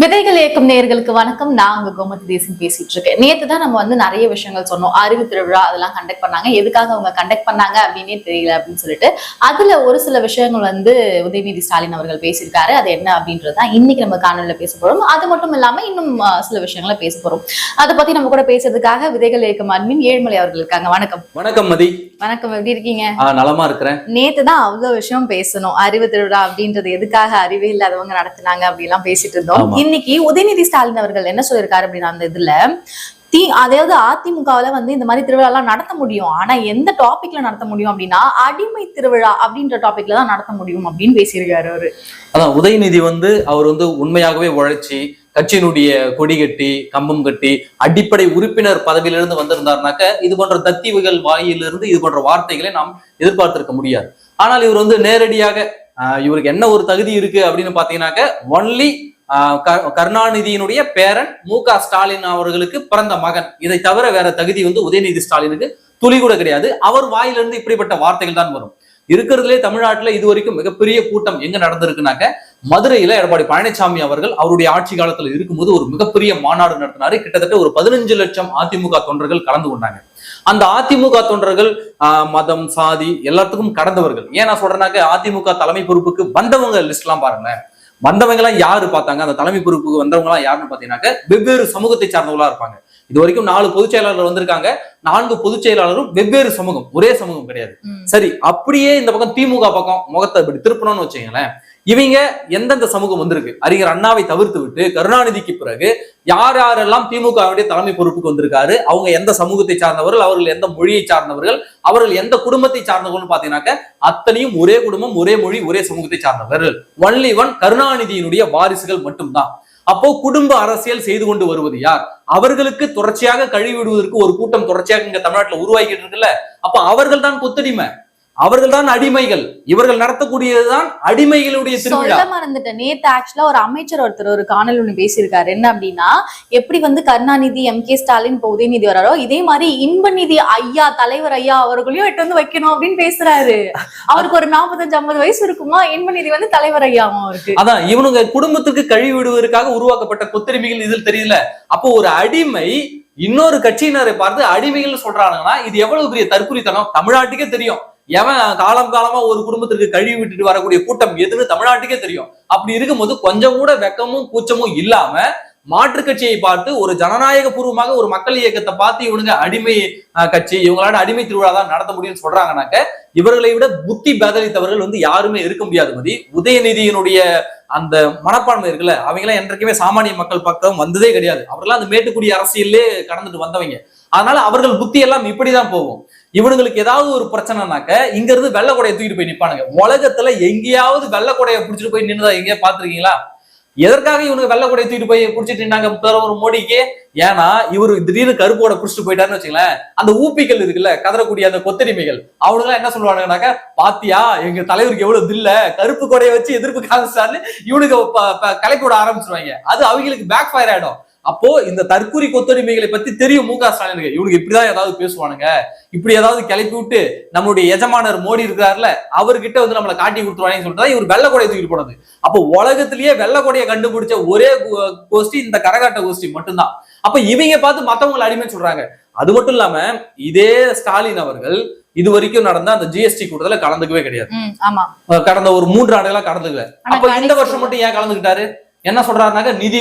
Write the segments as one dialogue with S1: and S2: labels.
S1: விதைகள் இயக்கும் நேயர்களுக்கு வணக்கம். நான் உங்க கோமதி தேசம் பேசிட்டு இருக்கேன். நேற்று தான் நம்ம வந்து நிறைய விஷயங்கள் சொன்னோம். அறிவு திருவிழா அதெல்லாம் கண்டக்ட் பண்ணாங்க. எதுக்காக அவங்க கண்டக்ட் பண்ணாங்க அப்படின்னே தெரியல அப்படின்னு சொல்லிட்டு. அதுல ஒரு சில விஷயங்கள் வந்து உதயநிதி ஸ்டாலின் அவர்கள் பேசியிருக்காரு. அது என்ன அப்படின்றது தான் இன்னைக்கு நம்ம காணொலியில பேச போறோம். அது மட்டும் இல்லாம இன்னும் சில விஷயங்களை பேச போறோம். அதை பத்தி நம்ம கூட பேசுறதுக்காக விதைகள் இயக்கம் அட்மின் ஏழ்மலை அவர்கள் இருக்காங்க. வணக்கம்.
S2: வணக்கம் மதி.
S1: வணக்கம் எப்படி இருக்கீங்க?
S2: நலமா இருக்கிறேன்.
S1: நேத்து தான் அவ்வளவு விஷயம் பேசணும். அறிவு திருவிழா அப்படின்றது எதுக்காக அறிவே இல்லாதவங்க நடத்துனாங்க அப்படிலாம் பேசிட்டு இருந்தோம். இன்னைக்கு உதயநிதி ஸ்டாலின் அவர்கள் என்ன சொல்லியிருக்காரு அப்படின்னா அந்த இதுல தி அதாவது அதிமுகவுல வந்து இந்த மாதிரி திருவிழா எல்லாம் நடத்த முடியும். ஆனா எந்த டாபிக்ல நடத்த முடியும் அப்படின்னா அடிமை திருவிழா அப்படின்ற டாபிக்ல தான் நடத்த முடியும் அப்படின்னு பேசியிருக்காரு அவரு.
S2: அதான் உதயநிதி வந்து அவர் வந்து உண்மையாகவே உழைச்சி கட்சியினுடைய கொடி கட்டி கம்பம் கட்டி அடிப்படை உறுப்பினர் பதவியிலிருந்து வந்திருந்தாருனாக்க இது போன்ற தத்திவுகள் வாயிலிருந்து இது போன்ற வார்த்தைகளை நாம் எதிர்பார்த்திருக்க முடியாது. ஆனால் இவர் வந்து நேரடியாக ஆஹ், இவருக்கு என்ன ஒரு தகுதி இருக்கு அப்படின்னு பாத்தீங்கன்னாக்க ஒன்லி கருணாநிதியினுடைய பேரன் மு க ஸ்டாலின் அவர்களுக்கு பிறந்த மகன். இதை தவிர வேற தகுதி வந்து உதயநிதி ஸ்டாலினுக்கு துளி கூட கிடையாது. அவர் வாயிலிருந்து இப்படிப்பட்ட வார்த்தைகள் தான் வரும். இருக்கிறதுலே தமிழ்நாட்டுல இது வரைக்கும் மிகப்பெரிய கூட்டம் எங்க நடந்திருக்குனாக்க மதுரையில எடப்பாடி பழனிசாமி அவர்கள் அவருடைய ஆட்சி காலத்துல இருக்கும்போது ஒரு மிகப்பெரிய மாநாடு நடத்தினாரு. கிட்டத்தட்ட ஒரு பதினஞ்சு லட்சம் அதிமுக தொண்டர்கள் கலந்து கொண்டாங்க. அந்த அதிமுக தொண்டர்கள் மதம் சாதி எல்லாத்துக்கும் கடந்தவர்கள். ஏன் நான் சொல்றேன்னாக்க அதிமுக தலைமை பொறுப்புக்கு வந்தவங்க லிஸ்ட் எல்லாம் பாருங்களேன். வந்தவங்க எல்லாம் யாரு பார்த்தாங்க? அந்த தலைமை பொறுப்புக்கு வந்தவங்க எல்லாம் யாருன்னு பாத்தீங்கன்னாக்க வெவ்வேறு சமூகத்தை சார்ந்தவங்களா இருப்பாங்க. இது வரைக்கும் நாலு பொதுச் செயலாளர் வந்திருக்காங்க. நான்கு பொதுச் செயலாளரும் வெவ்வேறு சமூகம் ஒரே சமூகம் கிடையாது. சரி அப்படியே இந்த பக்கம் திமுக பக்கம் முகத்தை இப்படி திருப்பணும்னு வச்சுங்களேன் இவங்க எந்தெந்த சமூகம் வந்திருக்கு? அறிஞர் அண்ணாவை தவிர்த்து விட்டு கருணாநிதிக்கு பிறகு யார் யாரெல்லாம் திமுகவுடைய தலைமை பொறுப்புக்கு வந்திருக்காரு? அவங்க எந்த சமூகத்தை சார்ந்தவர்கள்? அவர்கள் எந்த மொழியை சார்ந்தவர்கள்? அவர்கள் எந்த குடும்பத்தை சார்ந்தவர்கள்னு பாத்தீங்கன்னாக்க அத்தனையும் ஒரே குடும்பம் ஒரே மொழி ஒரே சமூகத்தை சார்ந்தவர்கள். ஒன்லி ஒன் கருணாநிதியினுடைய வாரிசுகள் மட்டும்தான். அப்போ குடும்ப அரசியல் செய்து கொண்டு வருவது யார்? அவர்களுக்கு தொடர்ச்சியாக கழுவி விடுவதற்கு ஒரு கூட்டம் தொடர்ச்சியாக இங்க தமிழ்நாட்டில் உருவாக்கிட்டு இருக்குல்ல? அப்ப அவர்கள் தான் கொத்தடிமை. அவர்கள் தான் அடிமைகள். இவர்கள் நடத்தக்கூடியதுதான் அடிமைகளுடைய திருவிழா.
S1: மறந்துட்டேன். நேத்து ஆக்சுவலா ஒரு அமைச்சர் ஒருத்தர் ஒரு காணொலி ஒண்ணு பேசியிருக்காரு. என்ன அப்படின்னா எப்படி வந்து கருணாநிதி எம் கே ஸ்டாலின் இப்போ உதயநிதி வராரோ இதே மாதிரி இன்பநிதி ஐயா தலைவர் ஐயா அவர்களையும் எட்டு வந்து வைக்கணும் அப்படின்னு பேசுறாரு. அவருக்கு ஒரு நாற்பத்தஞ்சு ஐம்பது வயசு இருக்குமா? இன்பநிதி வந்து தலைவர் ஐயாவும் அவருக்கு.
S2: அதான் இவனுங்க குடும்பத்துக்கு கழுவி விடுவதற்காக உருவாக்கப்பட்ட கொத்தடிமைகள் இதில் தெரியல. அப்போ ஒரு அடிமை இன்னொரு கட்சியினரை பார்த்து அடிமைகள் சொல்றாங்கன்னா இது எவ்வளவு பெரிய தற்குறித்தனம் தமிழ்நாட்டுக்கே தெரியும். எவன் காலம் காலமா ஒரு குடும்பத்திற்கு கழுவி விட்டுட்டு வரக்கூடிய கூட்டம் எதுன்னு தமிழ்நாட்டுக்கே தெரியும். அப்படி இருக்கும்போது கொஞ்சம் கூட வெக்கமும் கூச்சமும் இல்லாம மாற்று கட்சியை பார்த்து ஒரு ஜனநாயக பூர்வமாக ஒரு மக்கள் இயக்கத்தை பார்த்து இவனுங்க அடிமை கட்சி இவங்களால அடிமை திருவிழா தான் நடத்த முடியும்னு சொல்றாங்கனாக்க இவர்களை விட புத்தி பேதலித்தவர்கள் வந்து யாருமே இருக்க முடியாது மதி. உதயநிதியினுடைய அந்த மனப்பான்மை இருக்குல்ல அவங்க எல்லாம் என்றைக்குமே சாமானிய மக்கள் பக்கம் வந்ததே கிடையாது. அவர்களாம் அந்த மேட்டுக்குடி அரசியல்லே கடந்துட்டு வந்தவங்க. அதனால அவர்கள் புத்தி எல்லாம் இப்படிதான் போகும். இவனுங்களுக்கு ஏதாவது ஒரு பிரச்சனைனாக்க இங்க இருந்து வெள்ளை கொடையை தூக்கிட்டு போய் நிப்பானுங்க. உலகத்துல எங்கேயாவது வெள்ளை கொடையை பிடிச்சிட்டு போய் நின்னுதா? எங்கேயா பாத்துருக்கீங்களா எதற்காக இவனுக்கு வெள்ளை கொடையை தூக்கிட்டு போய் பிடிச்சிட்டு நின்றாங்க பிரதமர் மோடிக்கு. ஏன்னா இவரு திடீர்னு கருப்போட பிடிச்சிட்டு போயிட்டாருன்னு வச்சுங்களேன் அந்த ஊப்பிகள் இருக்குல்ல கதறக்கூடிய அந்த கொத்தடிமைகள். அவனுங்க என்ன சொல்லுவானுங்கனாக்க பாத்தியா எங்க தலைவருக்கு எவ்வளவு தில்ல? கருப்பு கொடையை வச்சு எதிர்ப்பு காமிச்சாருன்னு இவனுக்கு ப- ஆரம்பிச்சிருவாங்க. அது அவங்களுக்கு பேக் ஃபயர் ஆயிடும். அப்போ இந்த தற்கூரி கொத்தடிமைகளை பத்தி தெரியும் மு க ஸ்டாலினுக்கு. இவனுக்கு இப்படிதான் ஏதாவது பேசுவானுங்க. இப்படி ஏதாவது கிளப்பி விட்டு நம்மளுடைய எஜமானர் மோடி இருக்காருல்ல அவர்கிட்ட வந்து நம்மளை காட்டி கொடுத்துருவாங்கன்னு சொல்லிட்டு இவர் வெள்ளை கொடையை தூக்கிட்டு போனது. அப்போ உலகத்திலேயே வெள்ளை கொடையை கண்டுபிடிச்ச ஒரே கோஷ்டி இந்த கரகாட்ட கோஷ்டி மட்டும்தான். அப்ப இவங்க பார்த்து மத்தவங்களை அடிமை சொல்றாங்க. அது மட்டும் இல்லாம இதே ஸ்டாலின் அவர்கள் இது வரைக்கும் நடந்த அந்த ஜிஎஸ்டி கூட்டத்துல கலந்துக்கவே கிடையாது. கடந்த ஒரு மூன்று ஆண்டுகளா கலந்துக்கல. அப்ப இந்த வருஷம் மட்டும் ஏன் கலந்துக்கிட்டாரு? என்ன சொல்றாருனாக்க நிதி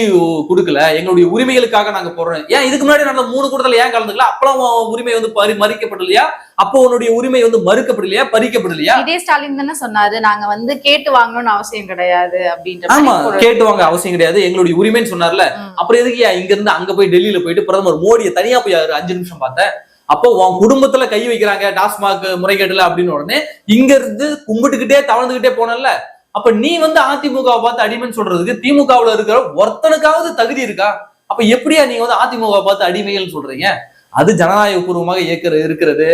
S2: கொடுக்கல. எங்களுடைய உரிமைகளுக்காக நாங்க போடுறோம் ஏன் இதுக்கு முன்னாடி நடந்த மூணு கூட்டத்துல ஏன் கலந்துக்கல? அப்பெல்லாம் உரிமை வந்து பறி மறிக்கப்படலையா? அப்போ உன்னுடைய உரிமை வந்து மறுக்கப்படலையா? பறிக்கப்படலையா?
S1: இதே ஸ்டாலின் தானே சொன்னாரு. நாங்க வந்து கேட்டு வாங்கணும்னு அவசியம் கிடையாது அப்படின்ற
S2: ஆமா கேட்டு வாங்க அவசியம் கிடையாது. எங்களுடைய உரிமைன்னு சொன்னார்ல. அப்புறம் எதுக்கு இங்க இருந்து அங்க போய் டெல்லியில போயிட்டு பிரதமர் மோடியை தனியா போய் அஞ்சு நிமிஷம் பார்த்தேன். அப்போ உன் குடும்பத்துல கை வைக்கிறாங்க டாஸ்மாக் முறைகேடுல அப்படின்னு உடனே இங்க இருந்து கும்பிட்டுக்கிட்டே தவழ்ந்துகிட்டே போனல அப்ப நீ வந்து அதிமுக பார்த்து அடிமைன்னு சொல்றதுக்கு திமுகவுல இருக்கிற ஒருத்தனுக்காவது தகுதி இருக்கா? அப்ப எப்படியா நீங்க வந்து அதிமுக பார்த்து அடிமைகள் சொல்றீங்க? அது ஜனநாயக பூர்வமாக இயக்கிற இருக்கிறது.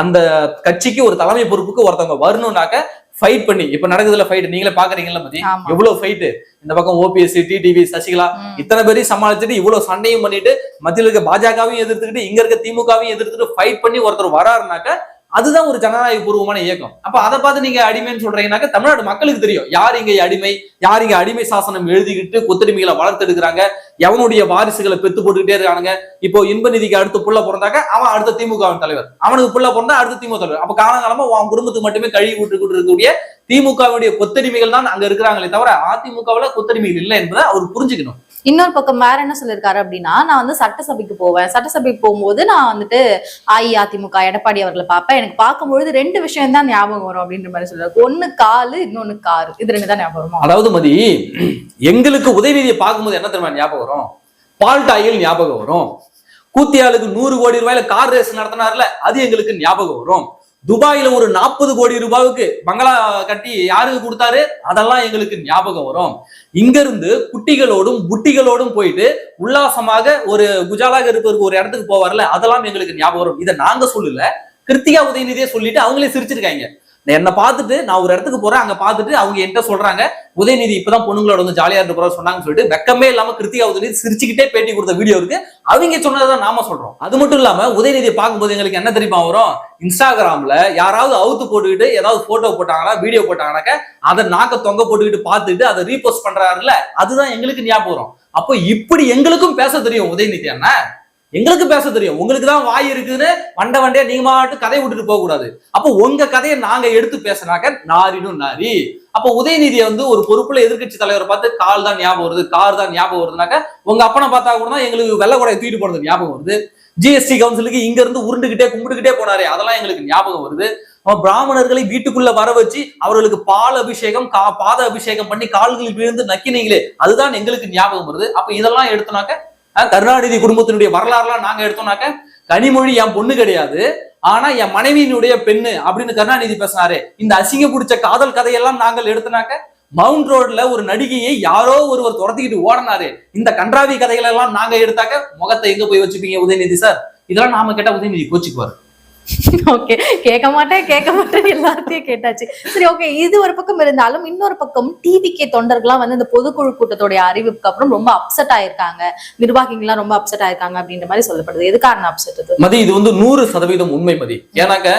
S2: அந்த கட்சிக்கு ஒரு தலைமை பொறுப்புக்கு ஒருத்தவங்க வரணும்னாக்க ஃபைட் பண்ணி இப்ப நடக்குதுல ஃபைட் நீங்களே பாக்குறீங்கல்ல மதி. எவ்வளவு ஃபைட் இந்த பக்கம் ஓபிஎஸ் டிடிவி சசிகலா. இத்தனை பேரையும் சமாளிச்சுட்டு இவ்வளவு சண்டையும் பண்ணிட்டு மத்தியில இருக்க பாஜகவையும் எதிர்த்துக்கிட்டு இங்க இருக்க திமுகவையும் எதிர்த்துட்டு ஃபைட் பண்ணி ஒருத்தர் வராருனாக்க அதுதான் ஒரு ஜனநாயக பூர்வமான இயக்கம். அப்ப அதை பார்த்து நீங்க அடிமைன்னு சொல்றீங்கன்னாக்க தமிழ்நாடு மக்களுக்கு தெரியும். யார் இங்க அடிமை? யார் இங்க அடிமை சாசனம் எழுதிக்கிட்டு கொத்தடிமைகளை வளர்த்தெடுக்கிறாங்க எவனுடைய வாரிசுகளை பெத்து போட்டுக்கிட்டே இருக்கானுங்க? இப்போ இன்ப நிதிக்கு அடுத்து புள்ள பிறந்தாக்க அவன் அடுத்த திமுக தலைவர். அவனுக்கு புள்ள பிறந்தா அடுத்த திமுக தலைவர். அப்ப காலங்காலமா அவன் குடும்பத்துக்கு மட்டுமே கழுவி விட்டுக்கிட்டு இருக்கக்கூடிய திமுகவுடைய கொத்தடிமைகள் தான் அங்க இருக்கிறாங்களே தவிர அதிமுகவுல கொத்தடிமைகள் இல்லை என்பதை அவர் புரிஞ்சுக்கணும்.
S1: இன்னொரு பக்கம் வேற என்ன சொல்லியிருக்காரு அப்படின்னா நான் வந்து சட்டசபைக்கு போவேன். சட்டசபைக்கு போகும்போது நான் வந்துட்டு அஇஅதிமுக எடப்பாடி அவர்களை பார்ப்பேன். எனக்கு பார்க்கும்பொழுது ரெண்டு விஷயம் தான் ஞாபகம் வரும் அப்படின்ற மாதிரி சொல்றாரு. ஒண்ணு காலு இன்னொன்னு காரு. இது ரெண்டு தான் ஞாபகம் வரும்.
S2: அதாவது மதி எங்களுக்கு உதயநிதியை பார்க்கும்போது என்ன தெரியுமா ஞாபகம் வரும்? பால்ட் ஞாபகம் வரும். கூத்தியாளுக்கு நூறு கோடி ரூபாயில கார் ரேஸ் நடத்தினார்ல அது எங்களுக்கு ஞாபகம் வரும். துபாயில ஒரு நாற்பது கோடி ரூபாய்க்கு பங்களா கட்டி யாருக்கு கொடுத்தாரு? அதெல்லாம் எங்களுக்கு ஞாபகம் வரும். இங்க இருந்து குட்டிகளோடும் புட்டிகளோடும் போயிட்டு உல்லாசமாக ஒரு குஜாலாக இருப்பதற்கு ஒரு இடத்துக்கு போவார்ல அதெல்லாம் எங்களுக்கு ஞாபகம் வரும். இதை நாங்க சொல்லல. கிருத்திகா உதயநிதியே சொல்லிட்டு அவங்களே சிரிச்சிருக்காங்க. என்னை பார்த்துட்டு நான் ஒரு இடத்துக்கு போறேன் அங்க பார்த்துட்டு அவங்க என்கிட்ட சொல்றாங்க உதயநிதி இப்பதான் பொண்ணுங்களோட வந்து ஜாலியா இருக்க போற சொன்னாங்கன்னு சொல்லிட்டு வெக்கமே இல்லாம கிருத்திகா உதயநிதி சிரிச்சுக்கிட்டே பேட்டி கொடுத்த வீடியோ இருக்கு. அவங்க சொன்னதான் நாம சொல்றோம். அது மட்டும் இல்லாம உதயநிதியை பார்க்கும்போது எங்களுக்கு என்ன தெரியுமா வரும்? இன்ஸ்டாகிராம்ல யாராவது அவுத்து போட்டுக்கிட்டு ஏதாவது போட்டோ போட்டாங்களா வீடியோ போட்டாங்கனாக்க அதை நாக்க தொங்க போட்டுக்கிட்டு பார்த்துட்டு அதை ரீபோஸ்ட் பண்றாருல அதுதான் எங்களுக்கு ஞாபகம் வரும். அப்போ இப்படி எங்களுக்கும் பேச தெரியும் உதயநிதி அண்ணா. எங்களுக்கு பேச தெரியும். உங்களுக்கு தான் வாய் இருக்குதுன்னு வண்ட வண்டையா நீங்க மாட்டு கதையை விட்டுட்டு போக கூடாது. அப்போ உங்க கதையை நாங்க எடுத்து பேசினாக்க நாரினும் நாரி. அப்போ உதயநிதியை வந்து ஒரு பொறுப்புல எதிர்க்கட்சி தலைவரை பார்த்து கால் தான் ஞாபகம் வருது கார் தான் ஞாபகம் வருதுனாக்க உங்க அப்பனை பார்த்தா கூட தான் எங்களுக்கு வெள்ள கூட தூக்கிட்டு போனது ஞாபகம் வருது. ஜிஎஸ்டி கவுன்சிலுக்கு இங்க இருந்து உருண்டுகிட்டே கும்பிட்டுக்கிட்டே போனாரு அதெல்லாம் எங்களுக்கு ஞாபகம் வருது. பிராமணர்களை வீட்டுக்குள்ள வர வச்சு அவர்களுக்கு பால் அபிஷேகம் கா பாத அபிஷேகம் பண்ணி கால்களில் விழுந்து நக்கினீங்களே அதுதான் எங்களுக்கு ஞாபகம் வருது. அப்ப இதெல்லாம் எடுத்தனாக்க கருணாநிதி குடும்பத்தினுடைய வரலாறுலாம் நாங்க எடுத்தோம்னாக்க கனிமொழி என் பொண்ணு கிடையாது. ஆனா என் மனைவியினுடைய பெண்ணு அப்படின்னு கருணாநிதி பேசினாரு. இந்த அசிங்க பிடிச்ச காதல் கதையெல்லாம் நாங்கள் எடுத்தனாக்க மவுண்ட் ரோட்ல ஒரு நடிகையை யாரோ ஒருவர் துரத்திக்கிட்டு ஓடினாரு. இந்த கன்றாவி கதைகள் எல்லாம் நாங்க எடுத்தாக்க முகத்தை எங்க போய் வச்சுப்பீங்க உதயநிதி சார்? இதெல்லாம் நாம கேட்டா உதயநிதி கோச்சுக்குவாரு.
S1: ஓகே கேட்க மாட்டேன் கேட்க மாட்டேன் எல்லாத்தையும் கேட்டாச்சு. சரி ஓகே இது ஒரு பக்கம் இருந்தாலும் இன்னொரு பக்கம் டிவிகே தொண்டர்கள்லாம் வந்து இந்த பொதுக்குழு கூட்டத்தோடைய அறிவிப்புக்கு அப்புறம் ரொம்ப அப்செட் ஆயிருக்காங்க. நிர்வாகிகள்லாம் ரொம்ப அப்செட் ஆயிருக்காங்க அப்படின்ற மாதிரி சொல்லப்படுது. எதுக்கான அப்செட் இது
S2: மதி இது வந்து நூறு சதவீதம் உண்மை மதி. ஏன்னாக்க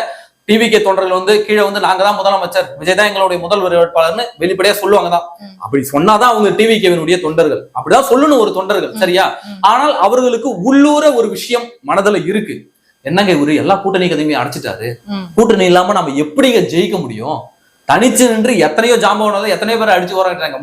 S2: டிவிகே தொண்டர்கள் வந்து கீழே வந்து நாங்க தான் முதலமைச்சர். விஜய் தான் எங்களுடைய முதல்வர் வேட்பாளர்னு வெளிப்படையா சொல்லுவாங்க தான். அப்படி சொன்னாதான் அவங்க டிவிகேவினுடைய தொண்டர்கள். அப்படிதான் சொல்லணும் ஒரு தொண்டர்கள். சரியா. ஆனால் அவர்களுக்கு உள்ளூர ஒரு விஷயம் மனதுல இருக்கு. என்னங்க இவரு? எல்லா கூட்டணி கதையுமே அடைச்சிட்டாரு. கூட்டணி இல்லாம நம்ம எப்படிங்க ஜெயிக்க முடியும்? தனிச்சு நின்று எத்தனையோ ஜாம்பவனால எத்தனையோ பேர் அடிச்சு போராடுறாங்க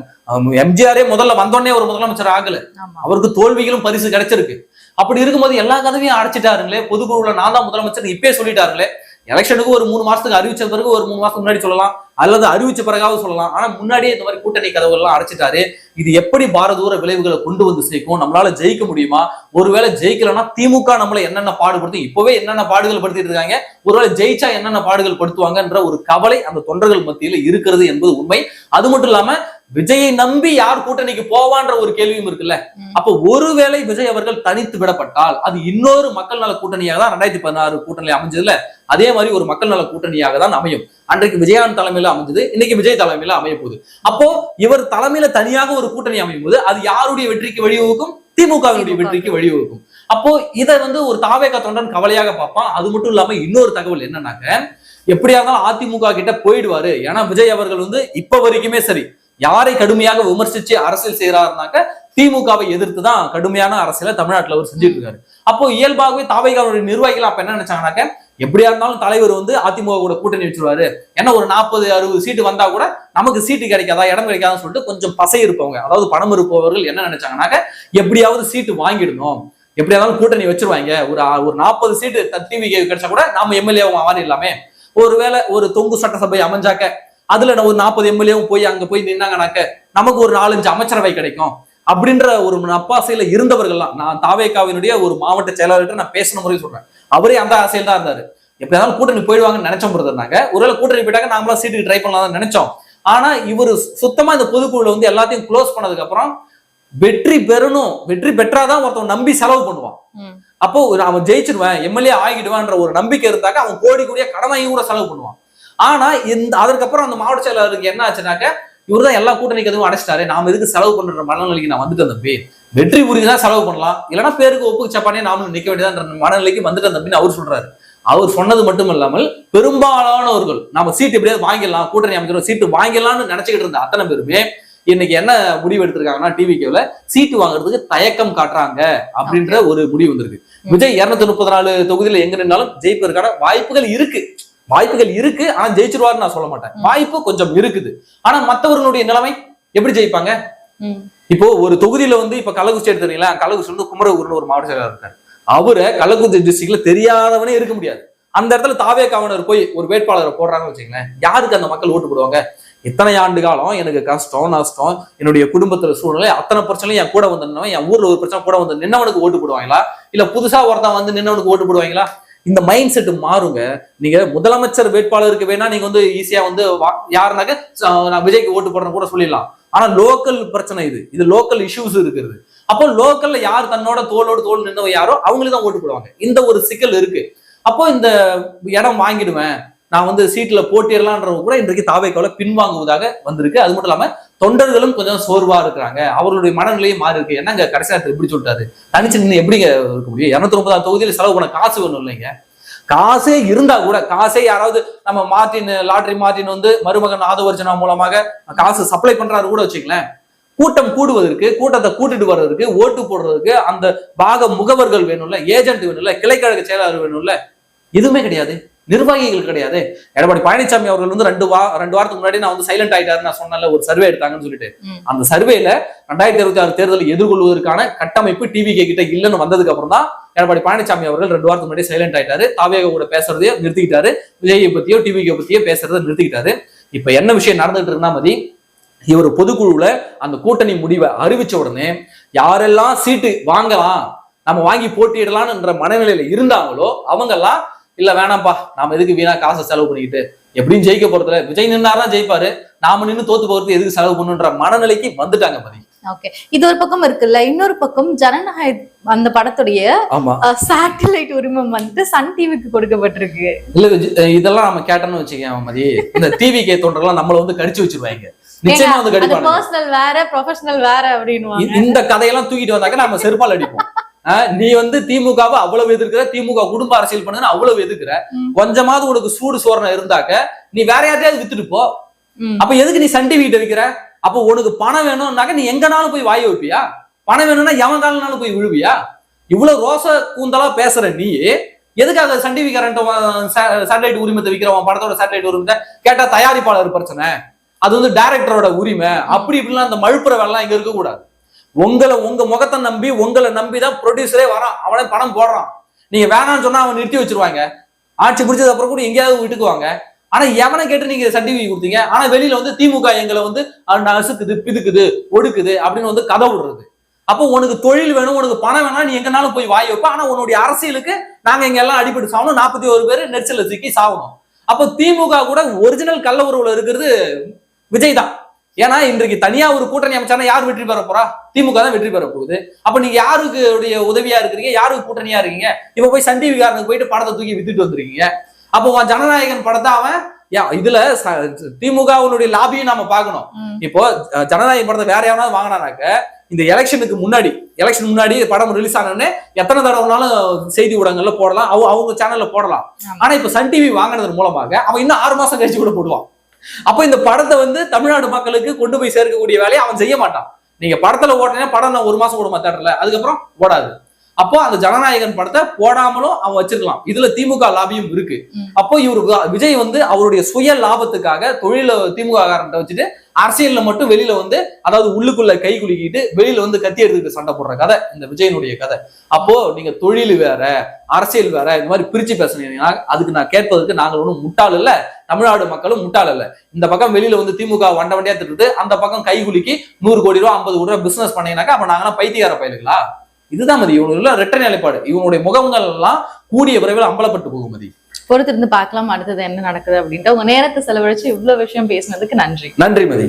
S2: எம்ஜிஆரே முதல்ல வந்தோடனே ஒரு முதலமைச்சர் ஆகல. அவருக்கு தோல்விகளும் பரிசு கிடைச்சிருக்கு. அப்படி இருக்கும்போது எல்லா கதவையும் அடைச்சிட்டாருங்களே. பொதுக்குழுல நான் தான் முதலமைச்சர் இப்பயே சொல்லிட்டாருங்களே. எலெக்ஷனுக்கு ஒரு மூணு மாசத்துக்கு அறிவிச்ச பிறகு ஒரு மூணு மாசத்துக்கு முன்னாடி சொல்லலாம். அல்லது அறிவிச்ச பிறகாவது சொல்லலாம். ஆனா முன்னாடியே இந்த மாதிரி கூட்டணி கதவுகள்லாம் அடைச்சிட்டாரு. இது எப்படி பாரதூர விளைவுகளை கொண்டு வந்து சேர்க்கும்? நம்மளால ஜெயிக்க முடியுமா? ஒருவேளை ஜெயிக்கலன்னா திமுக நம்மள என்னென்ன பாடுபடுத்தும் இப்பவே என்னென்ன பாடுகள் படுத்திட்டு இருக்காங்க? ஒருவேளை ஜெயிச்சா என்னென்ன பாடுகள் படுத்துவாங்கன்ற ஒரு கவலை அந்த தொண்டர்கள் மத்தியில இருக்கிறது என்பது உண்மை. அது மட்டும் இல்லாம விஜயை நம்பி யார் கூட்டணிக்கு போவான்ற ஒரு கேள்வியும் இருக்குல்ல. அப்ப ஒருவேளை விஜய் அவர்கள் தனித்து விடப்பட்டால் அது இன்னொரு மக்கள் நல கூட்டணியாக தான் ரெண்டாயிரத்தி பதினாறு கூட்டணி அமைஞ்சதுல அதே மாதிரி ஒரு மக்கள் நல கூட்டணியாக தான் அமையும். அன்றைக்கு விஜயகாந்த் தலைமையில அமைஞ்சது இன்னைக்கு விஜய் தலைமையில அமைய போகுது. அப்போ இவர் தலைமையில தனியாக ஒரு கூட்டணி அமையும் போது அது யாருடைய வெற்றிக்கு வழிவகுக்கும்? திமுகவினுடைய
S1: திமுக.
S2: வெற்றிக்கு வழிவகுக்கும். அப்போ இதை வந்து ஒரு தாவேக தொண்டன் கவலையாக பார்ப்பான். அது மட்டும் இல்லாம இன்னொரு தகவல் என்னன்னாக்க எப்படியா இருந்தாலும் அதிமுக கிட்ட போயிடுவாரு. ஏன்னா விஜய் அவர்கள் வந்து இப்ப வரைக்குமே சரி யாரை கடுமையாக விமர்சிச்சு அரசியல் செய்யறாருனாக்க திமுகவை எதிர்த்து தான் கடுமையான அரசியலை தமிழ்நாட்டில் அவர் செஞ்சுட்டு இருக்காரு அப்போ இயல்பாகவே தாவைகளுடைய நிர்வாகிகள் அப்ப என்ன நினைச்சாங்கன்னாக்க எப்படியா இருந்தாலும் தலைவர் வந்து அதிமுக கூட கூட்டணி வச்சிருவாரு. ஏன்னா ஒரு நாற்பது அறுபது சீட்டு வந்தா கூட நமக்கு சீட்டு கிடைக்காதா இடம் கிடைக்காதான்னு சொல்லிட்டு கொஞ்சம் பசை இருப்பவங்க. அதாவது பணம் இருப்பவர்கள் என்ன நினைச்சாங்கனாக்க எப்படியாவது சீட்டு வாங்கிடணும். எப்படியா இருந்தாலும் கூட்டணி வச்சிருவாங்க. ஒரு ஒரு நாற்பது சீட்டு டிவிக்கு கிடைச்சா கூட நாம எம்எல்ஏ அவங்க மாறிடலாமே ஒருவேளை ஒரு தொங்கு சட்டசபை அமைஞ்சாக்க அதுல ஒரு நாற்பது எம்எல்ஏவும் போய் அங்க போய் நின்னாங்கனாக்க நமக்கு ஒரு நாலஞ்சு அமைச்சரவை கிடைக்கும். அப்படின்ற ஒரு நப்பாசையில இருந்தவர்கள்லாம் நான் தாவேகாவினுடைய ஒரு மாவட்ட செயலாளர்கிட்ட நான் பேசின முறை சொல்றேன். அவரே அந்த ஆசையில் தான் இருந்தாரு. எப்படி இருந்தாலும் கூட்டணி போயிடுவாங்கன்னு நினைச்சோம் பிரதர்னாங்க ஒருவேளை கூட்டணி போயிட்டாக்க நாமளும் சீட்டுக்கு ட்ரை பண்ணலாம் நினைச்சோம். ஆனா இவர் சுத்தமா இந்த பொதுக்குழுல வந்து எல்லாத்தையும் க்ளோஸ் பண்ணதுக்கு அப்புறம் வெற்றி பெறணும் வெற்றி பெற்றாதான் ஒருத்தன் நம்பி செலவு பண்ணுவான். அப்போ அவன் ஜெயிச்சிருவேன் எம்எல்ஏ ஆகிடுவான்ற ஒரு நம்பிக்கை இருந்தாக்க அவன் கோடி கோடியா கடன் வாங்கி கூட செலவு பண்ணுவான். ஆனா இந்த அதற்கப்புறம் அந்த மாவட்ட செயலாளருக்கு என்ன ஆச்சுனாக்க இவர் தான் எல்லா கூட்டணிக்கு எதுவும் அடைச்சிட்டாரு. நாம எதுக்கு செலவு பண்ற மனநிலைக்கு நான் வந்துட்டு தம்பி. வெற்றி புரிஞ்சு தான் செலவு பண்ணலாம். இல்லைன்னா பேருக்கு ஒப்புக்கு சப்பானே நாமளும் நிக்க வேண்டியதான்ற மனநிலைக்கு வந்துட்டு தம்பின்னு அவர் சொல்றாரு. அவர் சொன்னது மட்டும் இல்லாமல் பெரும்பாலானவர்கள் நம்ம சீட்டு எப்படியாவது வாங்கிடலாம் கூட்டணி அமைச்சர் சீட்டு வாங்கிடலாம்னு நினைச்சுக்கிட்டு இருந்த அத்தனை பேருமே இன்னைக்கு என்ன முடிவு எடுத்திருக்காங்கன்னா டிவிக்கேல சீட்டு வாங்குறதுக்கு தயக்கம் காட்டுறாங்க அப்படின்ற ஒரு முடிவு வந்திருக்கு. விஜய் இருநூத்தி முப்பத்தி நாலு தொகுதியில எங்க நின்னாலும் ஜெயிப்பதற்கான வாய்ப்புகள் இருக்கு. வாய்ப்புகள் இருக்கு ஆனா ஜெயிச்சிருவாருன்னு நான் சொல்ல மாட்டேன். வாய்ப்பு கொஞ்சம் இருக்குது. ஆனா மத்தவர்களுடைய நிலைமை எப்படி ஜெயிப்பாங்க. இப்போ ஒரு தொகுதியில வந்து இப்ப கள்ளக்குறிச்சி எடுத்துறீங்களா கள்ளக்குறிச்சி வந்து குமரகுருன்னு ஒரு மாவட்ட செயலாளர் இருக்காரு. அவரை கள்ளக்குறிச்சி டிஸ்ட்ரிக்ட்ல தெரியாதவனே இருக்க முடியாது. அந்த இடத்துல தாவே காவலர் போய் ஒரு வேட்பாளரை போடுறாங்கன்னு வச்சுங்களேன் யாருக்கு அந்த மக்கள் ஓட்டு போடுவாங்க? இத்தனை ஆண்டு காலம் எனக்கு கஷ்டம் நஷ்டம் என்னுடைய குடும்பத்துல சூழ்நிலை அத்தனை பிரச்சனையும் என் கூட வந்து நின்னவன் என் ஊர்ல ஒரு பிரச்சனை கூட வந்து நின்னவனுக்கு ஓட்டு போடுவாங்களா? இல்ல புதுசா ஒருத்தன் வந்து நின்னவனுக்கு ஓட்டு போடுவாங்களா? இந்த மைண்ட் செட் மாறுங்க. நீங்க முதலமைச்சர் வேட்பாளருக்கு வேணா நீங்க வந்து ஈஸியா வந்து வா- யாருனாக்க நான் விஜய்க்கு ஓட்டு போடுறேன்னு கூட சொல்லிடலாம். ஆனா லோக்கல் பிரச்சனை இது. இது லோக்கல் இஷ்யூஸ் இருக்கிறது. அப்போ லோக்கல்ல யார் தன்னோட தோளோடு தோல் நின்னவ யாரோ அவங்களுக்கு தான் ஓட்டு போடுவாங்க. இந்த ஒரு சிக்கல் இருக்கு. அப்போ இந்த இடம் வாங்கிடுவேன். நான் வந்து சீட்ல போட்டிடலான்றவங்க கூட இன்றைக்கு தாவைக்கால பின்வாங்குவதாக வந்திருக்கு. அது மட்டும் இல்லாம தொண்டர்களும் கொஞ்சம் சோர்வா இருக்கிறாங்க. அவர்களுடைய மனநிலையும் மாறி இருக்கு. என்னங்க கடைசி நேரத்தில் எப்படி சொல்லிட்டாரு? தனிச்சு நின்று எப்படிங்க இருக்க முடியும்? இரநூத்தி முப்பதாம் தொகுதியில் செலவு பண்ண காசு ஒன்றும் இல்லைங்க. காசே இருந்தா கூட காசே யாராவது நம்ம மார்டின் லாட்ரி மார்டின் வந்து மருமகன் ஆதவர்ஜனா மூலமாக காசு சப்ளை பண்றாரு கூட வச்சுங்களேன் கூட்டம் கூடுவதற்கு கூட்டத்தை கூட்டிட்டு வர்றதுக்கு ஓட்டு போடுறதுக்கு அந்த பாக முகவர்கள் வேணும்ல ஏஜென்ட் வேணும்ல கிளைக்கழக செயலாளர் வேணும்ல எதுவுமே கிடையாது. நிர்வாகிகள் கிடையாது. எடப்பாடி பழனிசாமி அவர்கள் வந்து ரெண்டு வா ரெண்டு வாரத்துக்கு முன்னாடி நான் வந்து சைலண்ட் ஆயிட்டாரு நான் சொன்னல ஒரு சர்வே எடுத்தாங்கன்னு சொல்லிட்டு. அந்த சர்வேல ரெண்டாயிரத்தி இருபத்தி ஆறு தேர்தலை எதிர்கொள்வதற்கான கட்டமைப்பு டிவி கிட்ட இல்லைன்னு வந்ததுக்கு அப்புறம் தான் எடப்பாடி பழனிசாமி அவர்கள் ரெண்டு வாரத்துக்கு முன்னாடி சைலண்ட் ஆயிட்டாரு. தாவேக கூட பேசுறதையே நிறுத்திக்கிட்டாரு. விஜயை பத்தியோ டிவிகே பத்தியோ பேசுறதை நிறுத்திக்கிட்டாரு. இப்ப என்ன விஷயம் நடந்துட்டு இருக்குன்னா மதி இவர் பொதுக்குழுல அந்த கூட்டணி முடிவை அறிவிச்ச உடனே யாரெல்லாம் சீட்டு வாங்கலாம் நம்ம வாங்கி போட்டியிடலாம்ன்ற மனநிலையில இருந்தாங்களோ அவங்கெல்லாம் இல்ல வேணாம்ப்பா. நாம எதுக்கு வீணா காசை செலவு பண்ணிக்கிட்டு? எப்படியும் ஜெயிக்க போறதுல விஜய் நின்னாதான் ஜெயிப்பாரு. நாம நின்னு தோத்து போறது எதுக்கு செலவு பண்ணுன்ற மனநிலைக்கு வந்துட்டாங்க மதி
S1: ஓகே இது ஒரு பக்கம் இருக்குல்ல இன்னொரு பக்கம் ஜனநாயக் அந்த படத்துடைய சேட்டலைட் உரிமம் வந்து சன் டிவிக்கு கொடுக்கப்பட்டிருக்கு.
S2: இல்ல இது- இதெல்லாம் நம்ம கேட்டோம்னு வச்சுக்கேன் மதி. இந்த டிவி கே தொண்டர்லாம் நம்மள வந்து கடிச்சு வச்சிருவாங்க. நிச்சயமா வந்து கடிப்பாங்க
S1: பர்சனல் வேற ப்ரொஃபஷனல் வேற அப்படின்னு
S2: இந்த கதையெல்லாம் தூக்கிட்டு வந்தாக்க நம்ம செருப்பால் அடிப்போம். நீ வந்து திமுகவை அவ்வளவு எதிர்க்கிற திமுக குடும்ப அரசியல் பண்ணுன்னு அவ்வளவு எதிர்க்கிற. கொஞ்சமாவது உனக்கு சூடு சோரணம் இருந்தாக்க நீ வேற யார்ட்டையாவது வித்துட்டு போ. அப்ப எதுக்கு நீ சன் டிவி விக்கிற? அப்போ உனக்கு பணம் வேணும்னாக்க நீ எங்கனாலும் போய் வாய வைப்பியா? பணம் வேணும்னா எவன் காலனாலும் போய் விழுவியா? இவ்வளவு ரோச கூந்தலா பேசுற நீ எதுக்காக சன் டிவி கரண்ட் சேட்டலைட் உரிமத்தை விக்கிறவன் படத்தோட சேட்டலைட் உரிமத்தை? கேட்டா தயாரிப்பாளர் பிரச்சனை. அது வந்து டைரக்டரோட உரிமை. அப்படி இப்படிலாம் அந்த மழுப்புற வேலைலாம் இங்க இருக்க கூடாது உங்களை உங்க முகத்தை நம்பி உங்களை நம்பி தான் ப்ரொடியூசரே வரான். அவனே பணம் போடுறான். நீங்க வேணாம்னு சொன்னா அவன் நிறுத்தி வச்சிருவாங்க. ஆட்சி பிடிச்சது அப்புறம் கூட எங்கேயாவது விட்டுக்குவாங்க ஆனா எவனை கேட்டு நீங்க சர்டிபிகேட் கொடுத்தீங்க? ஆனா வெளியில வந்து திமுக எங்களை வந்து நசுக்குது பிதுக்குது ஒடுக்குது அப்படின்னு வந்து கதை விடுறது. அப்போ உனக்கு தொழில் வேணும் உனக்கு பணம் வேணா நீ எங்கனாலும் போய் வாய் வைப்ப. ஆனா உன்னுடைய அரசியலுக்கு நாங்க எங்க எல்லாம் அடிபட்டு சாகணும். நாற்பத்தி ஒரு பேர் நெரிசல்ல சிக்கி சாகணும். அப்போ திமுக கூட ஒரிஜினல் கள்ள உறவுல இருக்கிறது விஜய் தான். ஏன்னா இன்றைக்கு தனியா ஒரு கூட்டணி அமைச்சானா யார் வெற்றி பெற போறா? திமுக தான் வெற்றி பெற போகுது. அப்ப நீங்க யாருக்கு உதவியா இருக்கிறீங்க? யாருக்கு கூட்டணியா இருக்கீங்க? இப்ப போய் சன் டிவி காரனுக்கு போயிட்டு படத்தை தூக்கி வித்துட்டு வந்திருக்கீங்க. அப்போ ஜனநாயகன் படத்தை அவன்? இதுல திமுகவுடைய லாபியும் நாம பார்க்கணும்.
S1: ம்.
S2: இப்போ அஹ், ஜனநாயகன் படத்தை வேற எவனாவது வாங்கினானாக்க இந்த எலெக்ஷனுக்கு முன்னாடி எலெக்ஷன் முன்னாடி படம் ரிலீஸ் ஆனோடனே எத்தனை தடவைனாலும் செய்தி ஊடகங்கள்ல போடலாம். அவ- அவங்க சேனல்ல போடலாம். ஆனா இப்ப சன் டிவி வாங்கினதன் மூலமாக அவன் இன்னும் ஆறு மாசம் கழிச்சு கூட போடுவான். அப்போ இந்த படத்தை வந்து தமிழ்நாடு மக்களுக்கு கொண்டு போய் சேர்க்கக்கூடிய வேலையை அவன் செய்ய மாட்டான். நீங்க படத்துல ஓட்டினா படம் நான் ஒரு மாசம் ஓடுமா தேட்டர்ல? அதுக்கப்புறம் ஓடாது. அப்போ அந்த ஜனநாயகன் படத்தை போடாமலும் அவன் வச்சிருக்கலாம். இதுல திமுக லாபியும் இருக்கு. அப்போ இவரு விஜய் வந்து அவருடைய சுய லாபத்துக்காக தொழில திமுக காரன்ட்ட வச்சுட்டு அரசியல்ல மட்டும் வெளியில வந்து அதாவது உள்ளுக்குள்ள கை குலுக்கிட்டு வெளியில வந்து கத்தி எடுத்துக்கிட்டு சண்டை போடுற கதை இந்த விஜயனுடைய கதை. அப்போ நீங்க தொழில் வேற அரசியல் வேற இந்த மாதிரி பிரிச்சு பேசுனீங்கன்னா அதுக்கு நான் கேட்பதற்கு நாங்கள் ஒன்றும் முட்டாள் இல்ல. தமிழ்நாடு மக்களும் முட்டாள் இல்ல. இந்த பக்கம் வெளியில வந்து திமுக வண்ட வண்டியா திட்டுது அந்த பக்கம் கை குலுக்கி நூறு கோடி ரூபா ஐம்பது கோடி ரூபா பிசினஸ் பண்ணீங்கன்னாக்கா அப்ப நாங்களாம் பைத்தியக்கார பயலுங்களா இதுதான் மதி. இவங்க ரெட்டை நிலைப்பாடு இவங்களுடைய முகங்கள் எல்லாம் கூடிய விரைவில் அம்பலப்பட்டு போகும் மதி.
S1: பொறுத்திருந்து பார்க்கலாம் அடுத்தது என்ன நடக்குது அப்படின்ட்டு. உங்க நேரத்தை செலவழிச்சு இவ்வளவு விஷயம் பேசினதுக்கு நன்றி.
S2: நன்றி மதி.